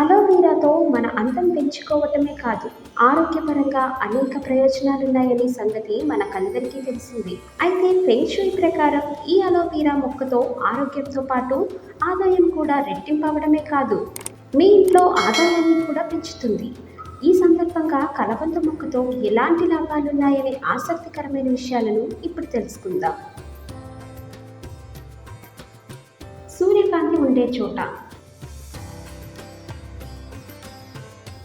అలోవీరాతో మన అందం పెంచుకోవటమే కాదు ఆరోగ్యపరంగా అనేక ప్రయోజనాలున్నాయనే సంగతి మనకందరికీ తెలిసింది. అయితే పెన్షన్ ప్రకారం ఈ అలోవీరా మొక్కతో ఆరోగ్యంతో పాటు ఆదాయం కూడా రెట్టింపవడమే కాదు మీ ఇంట్లో ఆదాయాన్ని కూడా పెంచుతుంది. ఈ సందర్భంగా కలబంద మొక్కతో ఎలాంటి లాభాలున్నాయనే ఆసక్తికరమైన విషయాలను ఇప్పుడు తెలుసుకుందాం. సూర్యకాంతి ఉండే చోట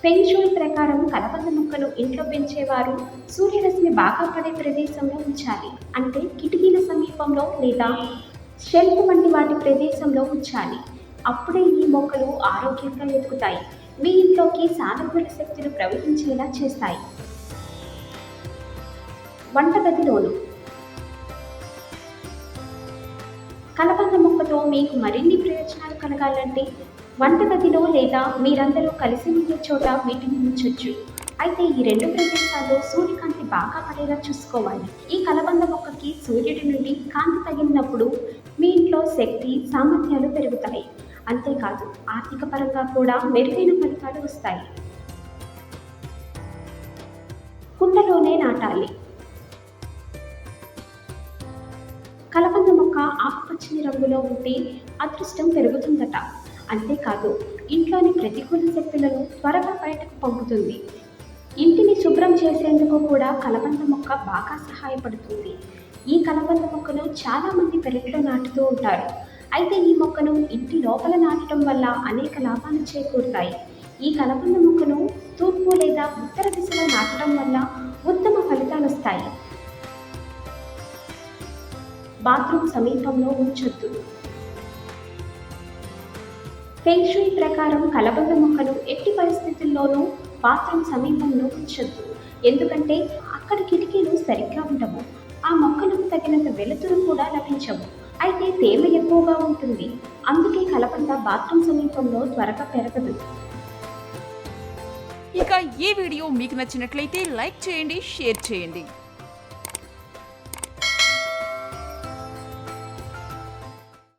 ఫెంగ్షూయ్ ప్రకారం కలబంద మొక్కలు ఇంట్లో పెంచేవారు. సూర్యరశ్మి బాగా పడే ప్రదేశంలో ఉంచాలి. అంటే కిటికీల సమీపంలో లేదా షెల్ఫ్ వంటి వాటి ప్రదేశంలో ఉంచాలి. అప్పుడే ఈ మొక్కలు ఆరోగ్యంగా ఎదుగుతాయి. మీ ఇంట్లోకి సానుకూల శక్తులు ప్రవహించేలా చేస్తాయి. వంటగదిలోను కలబంద మొక్కతో మీకు మరిన్ని ప్రయోజనాలు కలగాలంటే వంటగదిలో లేదా మీరందరూ కలిసి ఉండే చోట వీటిని ఉంచొచ్చు. అయితే ఈ రెండు ప్రదేశాల్లో సూర్యకాంతి బాగా పడేలా చూసుకోవాలి. ఈ కలబంద మొక్కకి సూర్యుడి నుండి కాంతి తగిలినప్పుడు మీ ఇంట్లో శక్తి సామర్థ్యాలు పెరుగుతాయి. అంతేకాదు ఆర్థిక పరంగా కూడా మెరుగైన ఫలితాలు వస్తాయి. కుండలోనే నాటాలి. కలబంద మొక్క ఆకుపచ్చని రంగులో ఉంటే అదృష్టం పెరుగుతుందట. అంతేకాదు ఇంట్లోని ప్రతికూల శక్తులను త్వరగా బయటకు పంపుతుంది. ఇంటిని శుభ్రం చేసేందుకు కూడా కలబంద మొక్క బాగా సహాయపడుతుంది. ఈ కలబంద మొక్కను చాలామంది పెరట్లో నాటుతూ ఉంటారు. అయితే ఈ మొక్కను ఇంటి లోపల నాటడం వల్ల అనేక లాభాలు చేకూరుతాయి. ఈ కలబంద మొక్కను తూర్పు లేదా ఉత్తర దిశలో నాటడం వల్ల ఉత్తమ ఫలితాలు వస్తాయి. బాత్రూమ్ సమీపంలో ఉంచొద్దు. ఫెంగ్షుయ్ ప్రకారం కలబంద మొక్కను ఎట్టి పరిస్థితుల్లోనూ బాత్రూమ్ సమీపంలో ఉంచొద్దు ఎందుకంటే అక్కడ కిటికీలు సరిగ్గా ఉండవు. ఆ మొక్కలకు తగినంత వెలుతురు కూడా లభించవు. అయితే తేమ ఎక్కువగా ఉంటుంది. అందుకే కలబంద బాత్రూమ్ సమీపంలో త్వరగా పెరగదు. ఇక ఈ వీడియో మీకు నచ్చినట్లయితే లైక్ చేయండి షేర్ చేయండి.